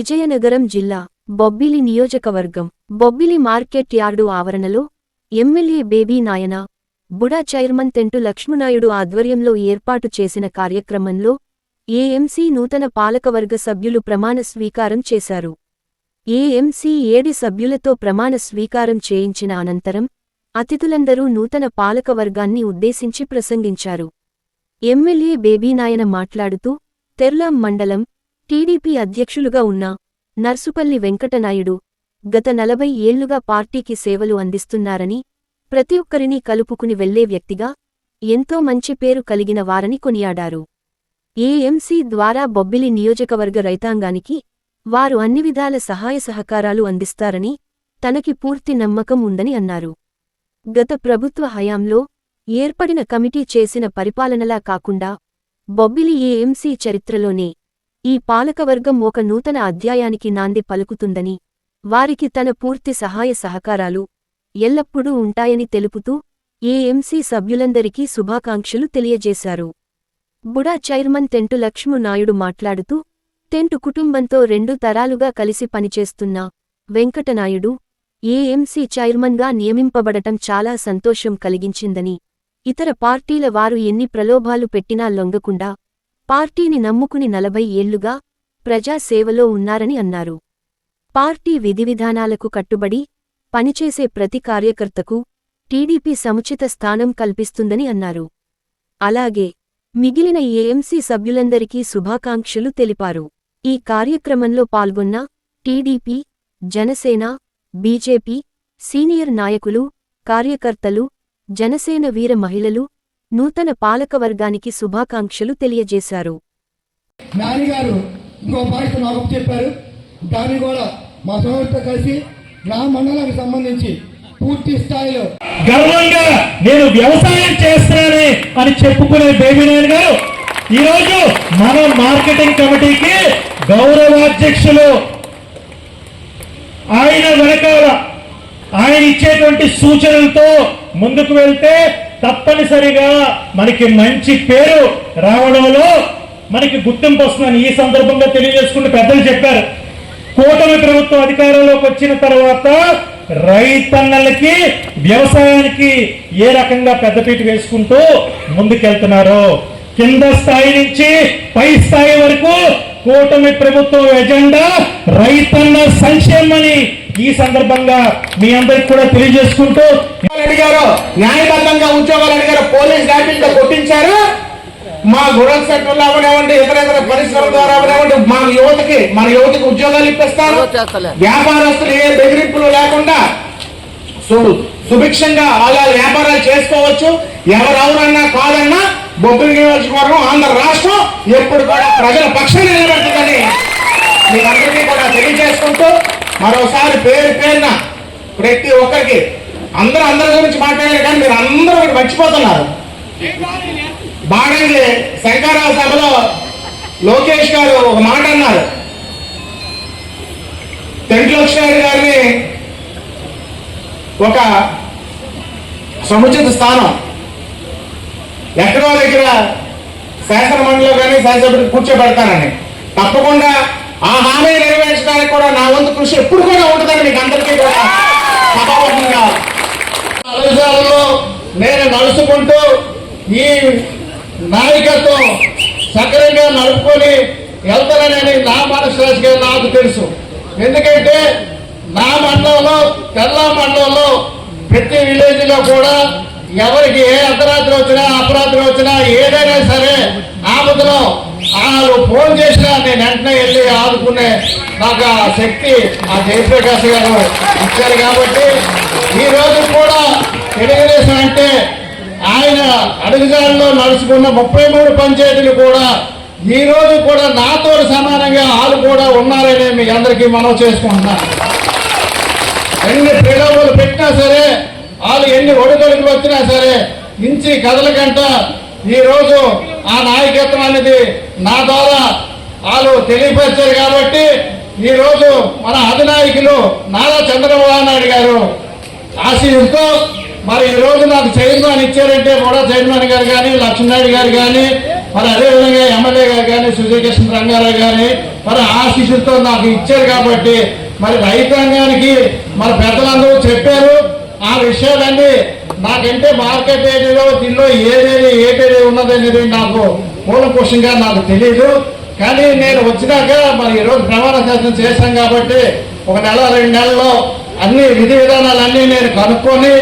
విజయనగరం జిల్లా బొబ్బిలి నియోజకవర్గం Bobbili market yard ఆవరణలో MLA Baby Nayana BUDA chairman Tentu లక్ష్మనాయుడు ఆధ్వర్యంలో ఏర్పాటు చేసిన కార్యక్రమంలో ఏఎంసీ నూతన పాలకవర్గ సభ్యులు ప్రమాణ స్వీకారం చేశారు. ఏఎంసీ ఏడి సభ్యులతో ప్రమాణ స్వీకారం చేయించిన అనంతరం అతిథులందరూ నూతన పాలకవర్గాన్ని ఉద్దేశించి ప్రసంగించారు. ఎమ్మెల్యే బేబీనాయన మాట్లాడుతూ తెర్లాం మండలం టీడీపీ అధ్యక్షులుగా ఉన్న నర్సుపల్లి వెంకటనాయుడు గత నలభై ఏళ్ళుగా పార్టీకి సేవలు అందిస్తున్నారని ప్రతి ఒక్కరినీ కలుపుకుని వెళ్ళే వ్యక్తిగా ఎంతో మంచి పేరు కలిగిన వారని కొనియాడారు. ఏఎంసీ ద్వారా బొబ్బిలి నియోజకవర్గ రైతాంగానికి వారు అన్ని విధాల సహాయ సహకారాలు అందిస్తారని తనకి పూర్తి నమ్మకం ఉందని అన్నారు. గత ప్రభుత్వ హయాంలో ఏర్పడిన కమిటీ చేసిన పరిపాలనలా కాకుండా బొబ్బిలి ఏఎంసీ చరిత్రలోనే ఈ పాలకవర్గం ఒక నూతన అధ్యాయానికి నాంది పలుకుతుందని వారికి తన పూర్తి సహాయ సహకారాలు ఎల్లప్పుడూ ఉంటాయని తెలుపుతూ ఏఎంసీ సభ్యులందరికీ శుభాకాంక్షలు తెలియజేశారు. బుడా చైర్మన్ తెంటు లక్ష్ము నాయుడు మాట్లాడుతూ తెంటు కుటుంబంతో రెండు తరాలుగా కలిసి పనిచేస్తున్న వెంకటనాయుడు ఏఎంసీ చైర్మన్గా నియమింపబడటం చాలా సంతోషం కలిగించిందని ఇతర పార్టీల వారు ఎన్ని ప్రలోభాలు పెట్టినా లొంగకుండా పార్టీని నమ్ముకుని నలభై ఏళ్ళుగా ప్రజాసేవలో ఉన్నారని అన్నారు. పార్టీ విధివిధానాలకు కట్టుబడి పనిచేసే ప్రతి కార్యకర్తకు టీడీపీ సముచిత స్థానం కల్పిస్తుందని అన్నారు. అలాగే మిగిలిన ఏఎంసీ సభ్యులందరికీ శుభాకాంక్షలు తెలిపారు. ఈ కార్యక్రమంలో పాల్గొన్న టీడీపీ జనసేన బీజేపీ సీనియర్ నాయకులు కార్యకర్తలు జనసేన వీర మహిళలు నూతన పాలకవర్గానికి శుభాకాంక్షలు తెలియజేశారు. ఇంకో నాకు చెప్పారు. దాన్ని కూడా మా సోదరుతో కలిసి నా మండలానికి సంబంధించి పూర్తి స్థాయిలో గర్వంగా నేను వ్యవసాయం చేస్తానని అని చెప్పుకునే బేబీనాయన్ గారు ఈరోజు మన మార్కెటింగ్ కమిటీకి గౌరవాధ్యక్షులు ఆయన వెనకాల ఆయన ఇచ్చేటువంటి సూచనలతో ముందుకు వెళ్తే తప్పనిసరిగా మనకి మంచి పేరు రావడంలో మనకి గుర్తింపు వస్తుందని ఈ సందర్భంగా తెలియజేసుకుంటూ పెద్దలు చెప్పారు. కూటమి ప్రభుత్వం అధికారంలోకి వచ్చిన తర్వాత రైతన్నలకి వ్యవసాయానికి ఏ రకంగా పెద్దపీట వేసుకుంటూ ముందుకెళ్తున్నారు. కింద స్థాయి నుంచి పై స్థాయి వరకు కూటమి ప్రభుత్వం ఎజెండా రైతన్న సంక్షేమని ఈ సందర్భంగా మీ అందరికి కూడా తెలియజేసుకుంటూ అడిగారు న్యాయబద్ధంగా ఉద్యోగాలు అడిగారు పోలీస్ డాక్యుమెంట్ కొట్టించారు. మా గురం సెక్టర్లో అవనివ్వండి ఇతర ఇతర పరిశ్రమల ద్వారా అవనివ్వండి మా యువతకి మన యువతకి ఉద్యోగాలు ఇప్పిస్తారు. వ్యాపారస్తులు ఏ బెదిరింపులు లేకుండా సుభిక్షంగా అలా వ్యాపారాలు చేసుకోవచ్చు. ఎవరెవరన్నా కాదన్నా బొబ్బిలి నియోజకవర్గం ఆంధ్ర రాష్ట్రం ఎప్పుడు కూడా ప్రజల పక్షం నిలబడుతుందని మీకందరికీ కూడా తెలియజేసుకుంటూ మరోసారి పేరు పేరున ప్రతి ఒక్కరికి అందరూ అందరి గురించి మాట్లాడారు కానీ మీరు అందరూ ఒకటి మర్చిపోతున్నారు. బాగంగి శంకరరావు సభలో లోకేష్ గారు ఒక మాట అన్నారు. తెంటి లక్ష్మణ్ గారిని ఒక సముచిత స్థానం ఎక్కడో దగ్గర శాసనమండలిలో కానీ శాసనసభ్యుడు కూర్చోబెడతానని తప్పకుండా ఆ హామీ నెరవేర్చడానికి కూడా నా వంతు కృషి ఎప్పుడు కూడా ఉంటుందని మీకు అందరికీ కూడా నేను నడుచుకుంటూ ఈ నాయకత్వం సక్రమంగా నడుపుకొని వెళ్తానని నా మనసు నాకు తెలుసు. ఎందుకంటే నా మండలంలో తెల్లా మండలంలో ప్రతి విలేజ్లో కూడా ఎవరికి ఏ అర్ధరాత్రి వచ్చినా అపరాత్రి వచ్చినా ఏదైనా సరే ఆపదలో వాళ్ళు ఫోన్ చేసినా నేను వెంటనే వెళ్ళి ఆదుకునే నాకు ఆ శక్తి ఆ జయప్రకాష్ గారు ఇచ్చారు కాబట్టి ఈ రోజు కూడా తెలుగుదేశం అంటే ఆయన అడుగుజాడలో నడుచుకున్న ముప్పై మూడు పంచాయతీలు కూడా ఈ రోజు కూడా నాతో సమానంగా వాళ్ళు కూడా ఉన్నారని మీ అందరికీ మనం చేసుకుంటున్నాను ఎన్ని ప్రలోభాలు పెట్టినా సరే వాళ్ళు ఎన్ని ఒడిదొడుకులు వచ్చినా సరే ఇంచి కదలకంట ఈ రోజు ఆ నాయకత్వం అనేది నా ద్వారా వాళ్ళు తెలియపరిచారు కాబట్టి ఈ రోజు మన అధినాయకులు నారా చంద్రబాబు నాయుడు గారు ఆశీస్సుతో మరి ఈ రోజు నాకు చైర్మన్ ఇచ్చారంటే కూడా చైర్మన్ గారు కానీ లక్ష్మీనాయుడు గారు కానీ మరి అదేవిధంగా ఎమ్మెల్యే గారు కానీ సుజయకృష్ణ రంగారావు కానీ మరి ఆశీస్సులతో నాకు ఇచ్చారు కాబట్టి మరి రైతాంగానికి మన పెద్దలందరూ చెప్పారు. ఆ విషయాలన్నీ నాకంటే మార్కెట్ ఏరియాలో దీనిలో ఏదేది ఏటేది ఉన్నదనేది నాకు మూలకోశంగా నాకు తెలియదు కానీ నేను వచ్చినాక మరి ఈరోజు ప్రమాణ శాసనం చేశాం కాబట్టి ఒక నెల రెండు నెలల్లో అన్ని విధి విధానాలన్నీ నేను కనుక్కొని